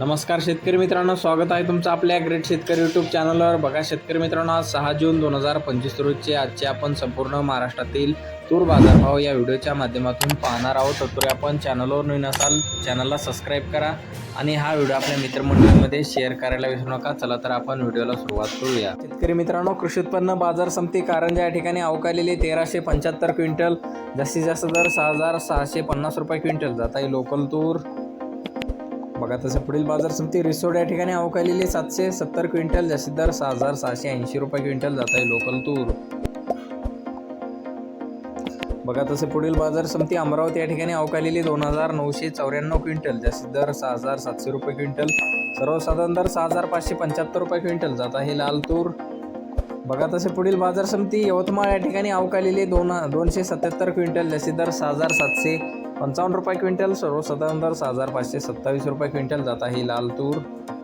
नमस्कार शेतकरी मित्रांनो स्वागत आहे तुमचं आपल्या ग्रेट शेतकरी यूट्यूब चॅनलवर बघा शेतकरी मित्रांनो आज सहा जून दोन हजार पंचवीस रोजचे आजचे आपण संपूर्ण महाराष्ट्रातील तूर बाजारभाव या व्हिडिओच्या माध्यमातून पाहणार आहोत. तत्पूर्वी आपण चॅनलवर नवीन असाल चॅनलला सबस्क्राईब करा आणि हा व्हिडिओ आपल्या मित्रमंडळीमध्ये शेअर करायला विसरू नका. चला तर आपण व्हिडिओला सुरुवात करूया. शेतकरी मित्रांनो कृषी उत्पन्न बाजार समिती कारंजा या ठिकाणी अवकालेली तेराशे पंच्याहत्तर क्विंटल जास्तीत जास्त दर सहा हजार सहाशे पन्नास रुपये क्विंटल. जात आहे लोकल तूर. बघा तसं पुढील बाजार समिती रिसोड या ठिकाणी अवकालेली सातशे सत्तर क्विंटल जास्तीत दर सहा हजार सहाशे ऐंशी रुपये क्विंटल जात आहे लोकल तूर. बघा तसे पुढील बाजार समिती अमरावती या ठिकाणी अवकालेली दोन हजार नऊशे चौऱ्याण्णव क्विंटल जास्तीत दर सहा हजार सातशे रुपये क्विंटल. सर्वसाधारण दर सहा हजार पाचशे पंच्याहत्तर रुपये क्विंटल जात आहे लाल तूर. बघा तसे पुढील बाजार समिती यवतमाळ या ठिकाणी अवकालेली दोन दोनशे सत्याहत्तर क्विंटल जास्तीत दर सहा हजार सातशे पंचावन्न रुपये क्विंटल सर्वसाधारण दर सहा हजार पाचशे सत्तावीस रुपये क्विंटल जात आहे लाल तूर.